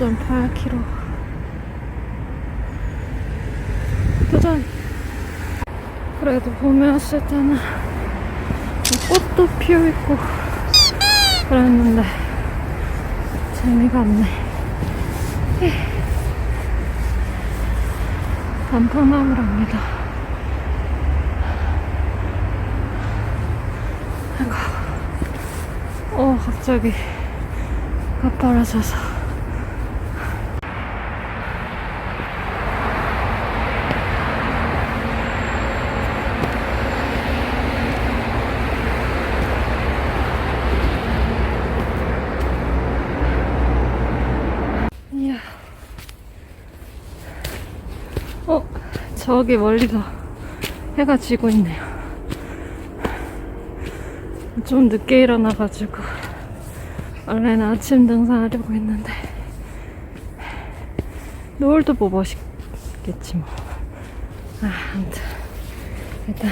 1.8km. 도전! 그래도 봄에 왔을 때는 꽃도 피어있고 그랬는데 재미가 없네. 단풍나무랍니다. 어, 갑자기 가파라져서. 저기 멀리서 해가 지고 있네요. 좀 늦게 일어나가지고, 원래는 아침 등산하려고 했는데, 노을도 뭐 멋있겠지 뭐. 아, 아무튼, 일단,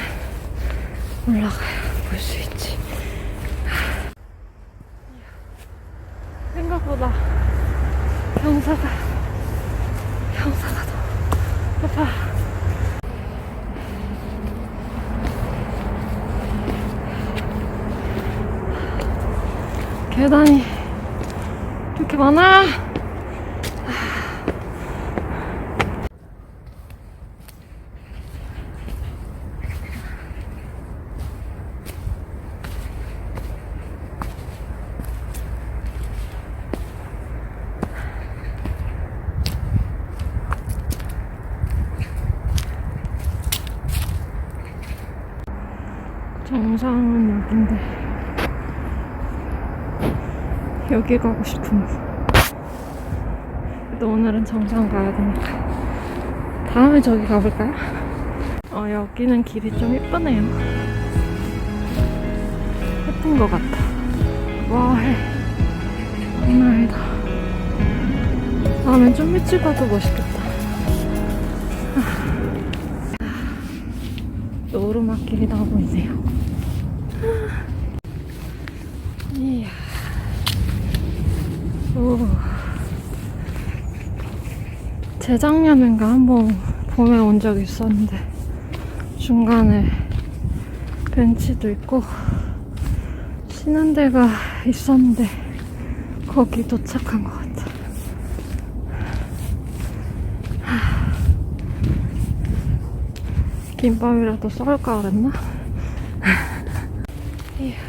올라가야 볼수 있지. 생각보다 경사가, 경사가 더 높아. 계단이 이렇게 많아. 정상은 여긴데 여기 가고 싶은 또 오늘은 정상 가야 되니까. 다음에 저기 가볼까요? 어 여기는 길이 좀 예쁘네요. 예쁜 것 같아. 와해. 장난 아니다. 다음엔 좀 일찍 가도 멋있겠다. 아, 또 오르막길이 나오고 있네요 이야 오. 재작년인가 한번 봄에 온적 있었는데 중간에 벤치도 있고 쉬는 데가 있었는데 거기 도착한 것 같아. 하. 김밥이라도 썰까 그랬나? 이야.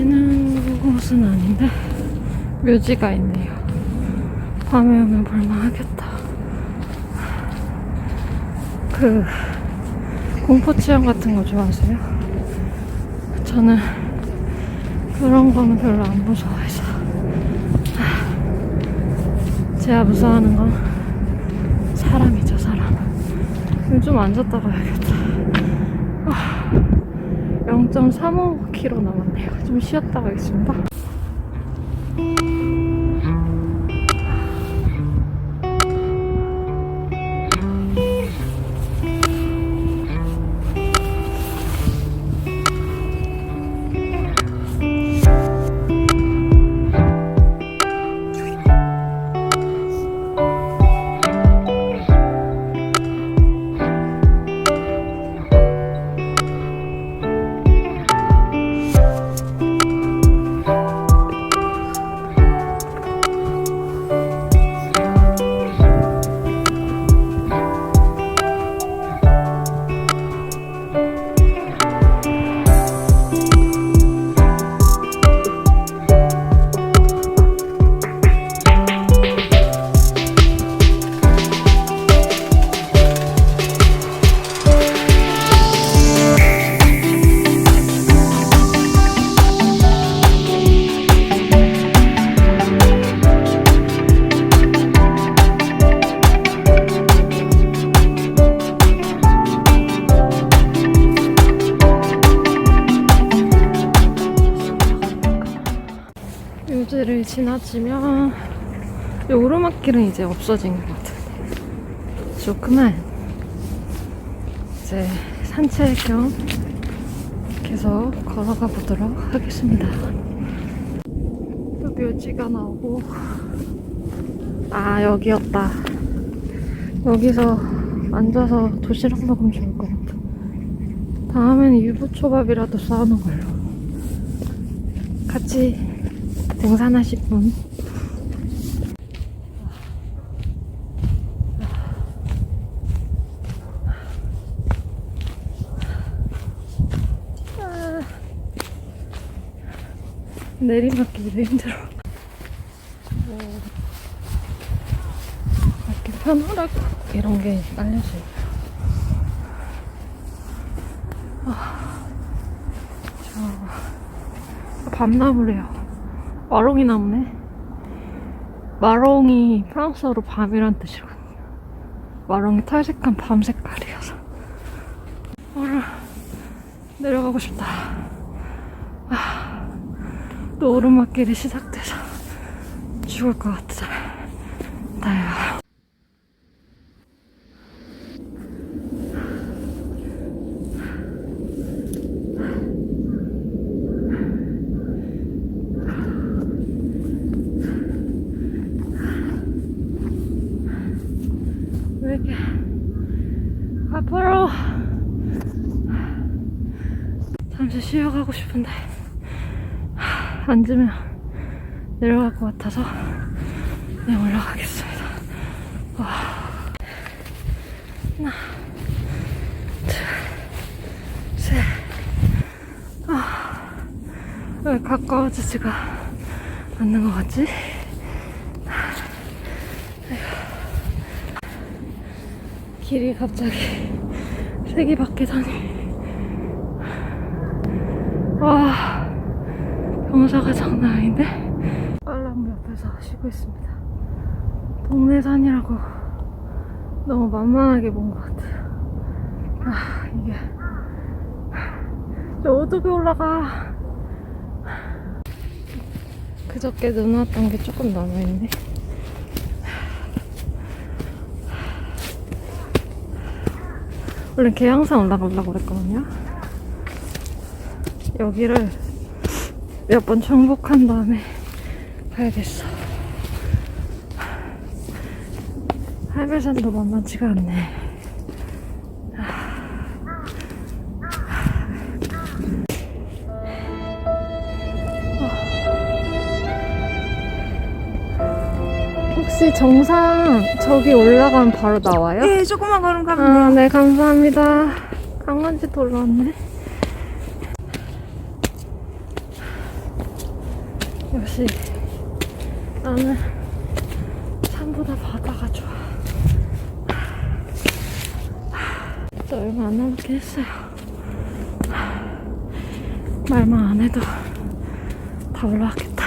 쉬는 곳은 아닌데 묘지가 있네요. 밤에 오면 볼만하겠다. 그 공포 체험 같은 거 좋아하세요? 저는 그런 거는 별로 안 무서워해서 제가 무서워하는 건 사람이죠 사람. 요즘 앉았다 가야겠다. 0.35km 남았네요. 좀 쉬었다 가겠습니다. 지나치면 이 오르막길은 이제 없어진 것 같은데 좋구만 이제 산책 겸 계속 걸어가 보도록 하겠습니다. 묘지가 나오고. 아 여기였다. 여기서 앉아서 도시락 먹으면 좋을 것 같아. 다음엔 유부초밥이라도 싸우는 걸로. 같이 등산하실 분 아. 내리막길도 힘들어. 뭐, 이렇게 편하라고 이런 게 알려줘요. 아, 저 밤나무래요. 마롱이 나무네. 마롱이 프랑스어로 밤이란 뜻이거든요. 마롱이 탈색한 밤 색깔이어서. 오늘 내려가고 싶다. 또 오르막길이 시작돼서 죽을 것 같아. 나요. 왜 이렇게 앞으로 잠시 쉬어가고 싶은데 앉으면 내려갈 것 같아서 그냥 올라가겠습니다. 와. 하나, 둘, 셋. 아, 왜 가까워지지가 않는 것 같지? 길이 갑자기 색이 바뀌다니. 와. 경사가 장난 아닌데? 빨나무 옆에서 쉬고 있습니다. 동네 산이라고 너무 만만하게 본 것 같아요. 아, 이게. 저 어떻게 올라가? 그저께 눈 왔던 게 조금 남아있네. 원래 계양산 올라가려고 그랬거든요. 여기를 몇 번 정복한 다음에 가야겠어. 할매산도 만만치가 않네. 혹시 정상 저기 올라가면 바로 나와요? 네, 조금만 걸음 가면 아, 돼요. 네, 감사합니다. 강원지도 올라왔네. 역시 나는 산보다 바다가 좋아. 진짜 얼마 안 남았긴 했어요. 말만 안 해도 다 올라왔겠다.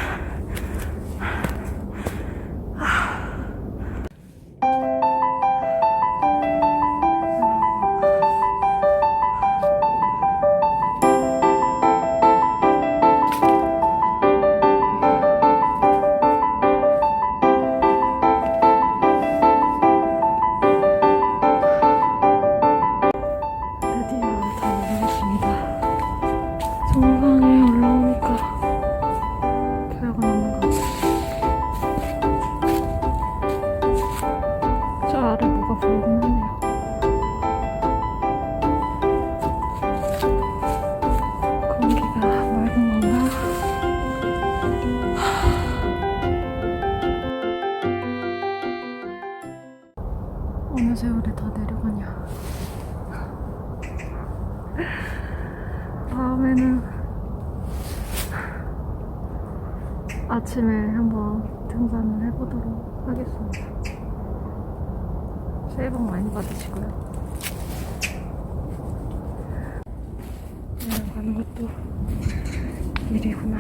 다음에는 아침에 한번 등산을 해보도록 하겠습니다. 새해 복 많이 받으시고요. 내려가는 것도 일이구나.